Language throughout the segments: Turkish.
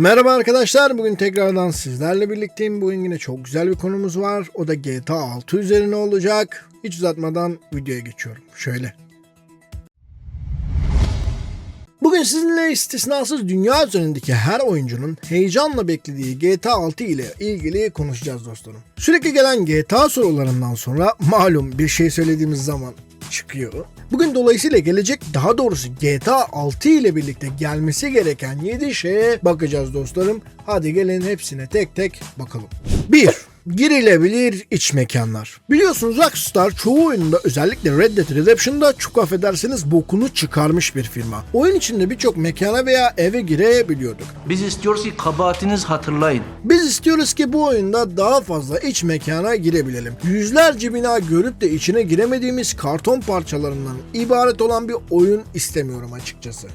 Merhaba arkadaşlar. Bugün tekrardan sizlerle birlikteyim. Bugün yine çok güzel bir konumuz var. O da GTA 6 üzerine olacak. Hiç uzatmadan videoya geçiyorum. Şöyle. Bugün sizinle istisnasız dünya üzerindeki her oyuncunun heyecanla beklediği GTA 6 ile ilgili konuşacağız dostlarım. Sürekli gelen GTA sorularından sonra malum bir şey söylediğimiz zaman çıkıyor. Bugün dolayısıyla gelecek daha doğrusu GTA 6 ile birlikte gelmesi gereken 7 şeye bakacağız dostlarım. Hadi gelin hepsine tek tek bakalım. 1. Girilebilir iç mekanlar. Biliyorsunuz Rockstar çoğu oyununda özellikle Red Dead Redemption'da çok affedersiniz bokunu çıkarmış bir firma. Oyun içinde birçok mekana veya eve girebiliyorduk. Biz istiyoruz ki kabahatiniz hatırlayın. Biz istiyoruz ki bu oyunda daha fazla iç mekana girebilelim. Yüzlerce bina görüp de içine giremediğimiz karton parçalarından ibaret olan bir oyun istemiyorum açıkçası.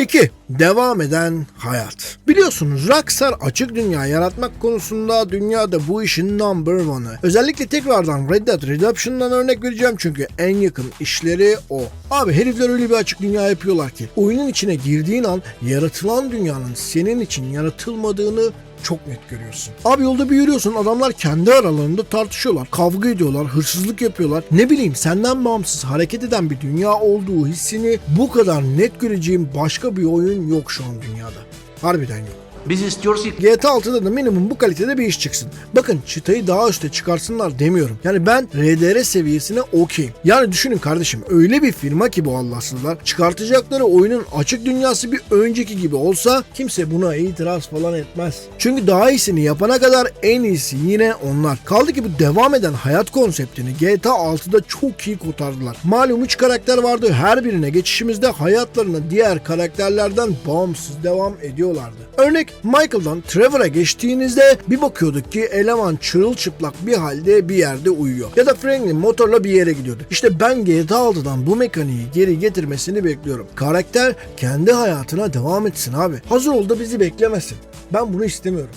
2. Devam eden hayat. Biliyorsunuz Rockstar açık dünya yaratmak konusunda dünyada bu işin number one'ı. Özellikle tekrardan Red Dead Redemption'dan örnek vereceğim çünkü en yakın işleri o. Abi herifler öyle bir açık dünya yapıyorlar ki oyunun içine girdiğin an yaratılan dünyanın senin için yaratılmadığını çok net görüyorsun. Abi yolda bir yürüyorsun adamlar kendi aralarında tartışıyorlar, kavga ediyorlar, hırsızlık yapıyorlar. Ne bileyim senden bağımsız hareket eden bir dünya olduğu hissini bu kadar net göreceğim başka bir oyun yok şu an dünyada. Harbiden yok. Biz istiyoruz ki GTA 6'da da minimum bu kalitede bir iş çıksın. Bakın çıtayı daha üste çıkarsınlar demiyorum. Yani ben RDR seviyesine okeyim. Yani düşünün kardeşim öyle bir firma ki bu Allahsızlar. Çıkartacakları oyunun açık dünyası bir önceki gibi olsa kimse buna itiraz falan etmez. Çünkü daha iyisini yapana kadar en iyisi yine onlar. Kaldı ki bu devam eden hayat konseptini GTA 6'da çok iyi kotardılar. Malum 3 karakter vardı. Her birine geçişimizde hayatlarını diğer karakterlerden bağımsız devam ediyorlardı. Örnek Michael'dan Trevor'a geçtiğinizde bir bakıyorduk ki eleman çırılçıplak bir halde bir yerde uyuyor. Ya da Franklin motorla bir yere gidiyordu. İşte ben GTA 6'dan bu mekaniği geri getirmesini bekliyorum. Karakter kendi hayatına devam etsin abi. Hazır ol da bizi beklemesin. Ben bunu istemiyorum.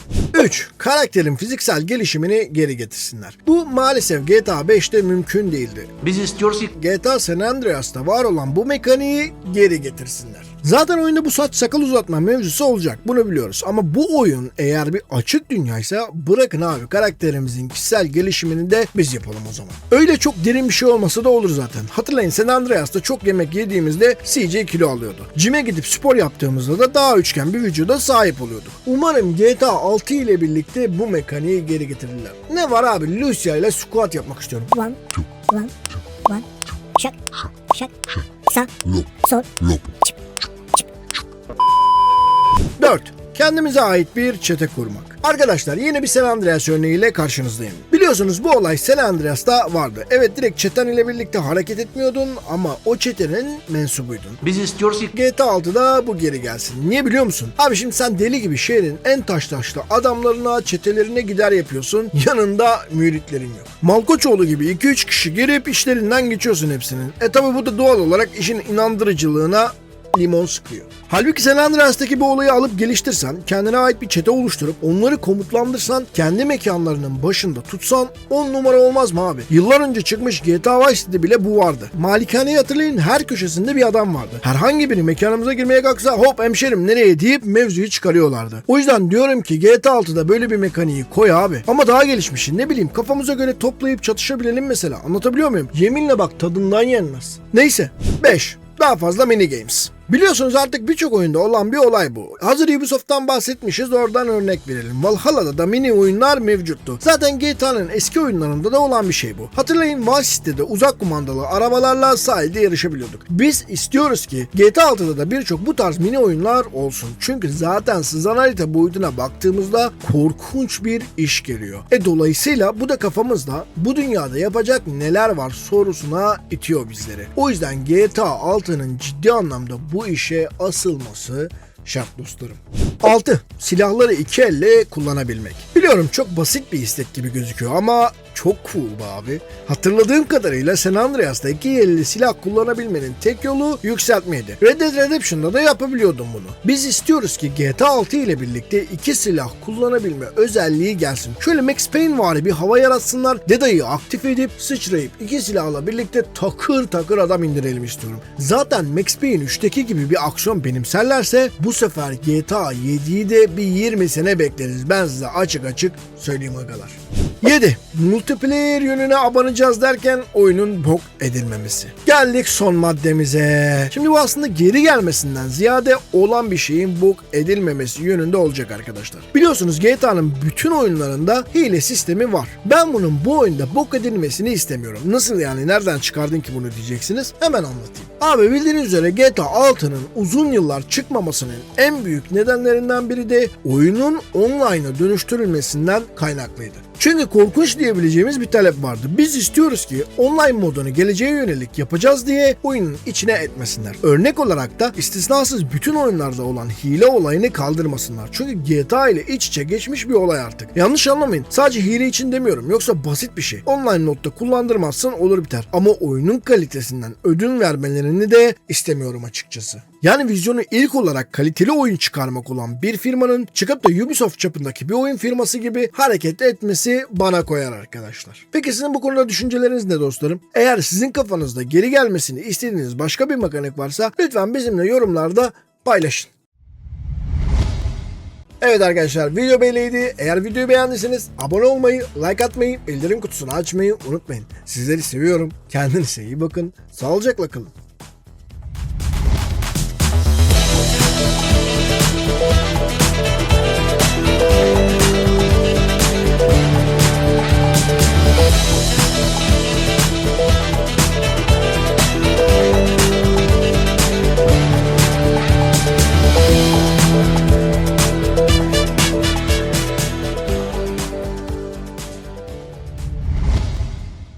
3. Karakterin fiziksel gelişimini geri getirsinler. Bu maalesef GTA 5'te mümkün değildi. biz istiyoruz ki GTA San Andreas'ta var olan bu mekaniği geri getirsinler. Zaten oyunda bu saç sakal uzatma mevzusu olacak bunu biliyoruz ama bu oyun eğer bir açık dünyaysa bırakın abi karakterimizin kişisel gelişimini de biz yapalım o zaman. Öyle çok derin bir şey olmasa da olur zaten. Hatırlayın San Andreas'ta çok yemek yediğimizde CJ kilo alıyordu. Cime gidip spor yaptığımızda da daha üçgen bir vücuda sahip oluyorduk. Umarım GTA 6 ile birlikte bu mekaniği geri getirirler. Ne var abi Lucia ile squat yapmak istiyorum. One, one, one. Shak, shak, sa, sol, 4. Kendimize ait bir çete kurmak. Arkadaşlar yeni bir San Andreas örneğiyle karşınızdayım. Biliyorsunuz bu olay San Andreas'ta vardı. Evet direkt çeten ile birlikte hareket etmiyordun ama o çetenin mensubuydun. biz istiyoruz ki GTA 6'da bu geri gelsin. Niye biliyor musun? Abi şimdi sen deli gibi şehrin en taş taşlı adamlarına, çetelerine gider yapıyorsun. Yanında müritlerin yok. Malkoçoğlu gibi 2-3 kişi girip işlerinden geçiyorsun hepsinin. E tabi bu da doğal olarak işin inandırıcılığına limon sıkıyor. Halbuki San Andreas'taki bu olayı alıp geliştirsen, kendine ait bir çete oluşturup onları komutlandırsan, kendi mekanlarının başında tutsan 10 numara olmaz mı abi? Yıllar önce çıkmış GTA Vice City'de bile bu vardı. Malikaneyi hatırlayın her köşesinde bir adam vardı. Herhangi biri mekanımıza girmeye kalksa hop hemşerim nereye deyip mevzuyu çıkarıyorlardı. O yüzden diyorum ki GTA 6'da böyle bir mekaniği koy abi. Ama daha gelişmişi ne bileyim kafamıza göre toplayıp çatışabilelim mesela. Anlatabiliyor muyum? Yeminle bak tadından yenmez. Neyse. 5. Daha fazla mini games. Biliyorsunuz artık birçok oyunda olan bir olay bu. Hazır Ubisoft'tan bahsetmişiz oradan örnek verelim. Valhalla'da da mini oyunlar mevcuttu. Zaten GTA'nın eski oyunlarında da olan bir şey bu. Hatırlayın Vice City'de uzak kumandalı arabalarla sahilde yarışabiliyorduk. Biz istiyoruz ki GTA 6'da da birçok bu tarz mini oyunlar olsun. Çünkü zaten sızan harita boyutuna baktığımızda korkunç bir iş geliyor. E dolayısıyla bu da kafamızda bu dünyada yapacak neler var sorusuna itiyor bizleri. O yüzden GTA 6'nın ciddi anlamda bu işe asılması şart dostlarım. 6. Silahları iki elle kullanabilmek. Biliyorum çok basit bir istek gibi gözüküyor ama çok cool be abi. Hatırladığım kadarıyla San Andreas'ta iki elli silah kullanabilmenin tek yolu yükseltmeydi. Red Dead Redemption'da da yapabiliyordum bunu. Biz istiyoruz ki GTA 6 ile birlikte iki silah kullanabilme özelliği gelsin. Şöyle Max Payne vari bir hava yaratsınlar. Deda'yı aktif edip sıçrayıp iki silahla birlikte takır takır adam indirelim istiyorum. Zaten Max Payne 3'teki gibi bir aksiyon benimserlerse bu sefer GTA 7'yi de bir 20 sene bekleriz. Ben size açık açık söyleyeyim agalar. 7. Multiplayer yönüne abanacağız derken oyunun bok edilmemesi. Geldik son maddemize. Şimdi bu aslında geri gelmesinden ziyade olan bir şeyin bok edilmemesi yönünde olacak arkadaşlar. Biliyorsunuz GTA'nın bütün oyunlarında hile sistemi var. Ben bunun bu oyunda bok edilmesini istemiyorum. Nasıl yani nereden çıkardın ki bunu diyeceksiniz. Hemen anlatayım. Abi bildiğiniz üzere GTA 6'nın uzun yıllar çıkmamasının en büyük nedenlerinden biri de oyunun online'a dönüştürülmesinden kaynaklıydı. Çünkü korkunç diyebileceğimiz bir talep vardı. Biz istiyoruz ki online modunu geleceğe yönelik yapacağız diye oyunun içine etmesinler. Örnek olarak da istisnasız bütün oyunlarda olan hile olayını kaldırmasınlar. Çünkü GTA ile iç içe geçmiş bir olay artık. Yanlış anlamayın. Sadece hile için demiyorum. Yoksa basit bir şey. Online modda kullandırmazsan olur biter. Ama oyunun kalitesinden ödün vermelerini de istemiyorum açıkçası. Yani vizyonu ilk olarak kaliteli oyun çıkarmak olan bir firmanın çıkıp da Ubisoft çapındaki bir oyun firması gibi hareket etmesi bana koyar arkadaşlar. Peki sizin bu konuda düşünceleriniz ne dostlarım? Eğer sizin kafanızda geri gelmesini istediğiniz başka bir mekanik varsa lütfen bizimle yorumlarda paylaşın. Evet arkadaşlar video böyleydi. Eğer videoyu beğendiyseniz abone olmayı, like atmayı, bildirim kutusunu açmayı unutmayın. Sizleri seviyorum. Kendinize iyi bakın. Sağlıcakla kalın. Thank you.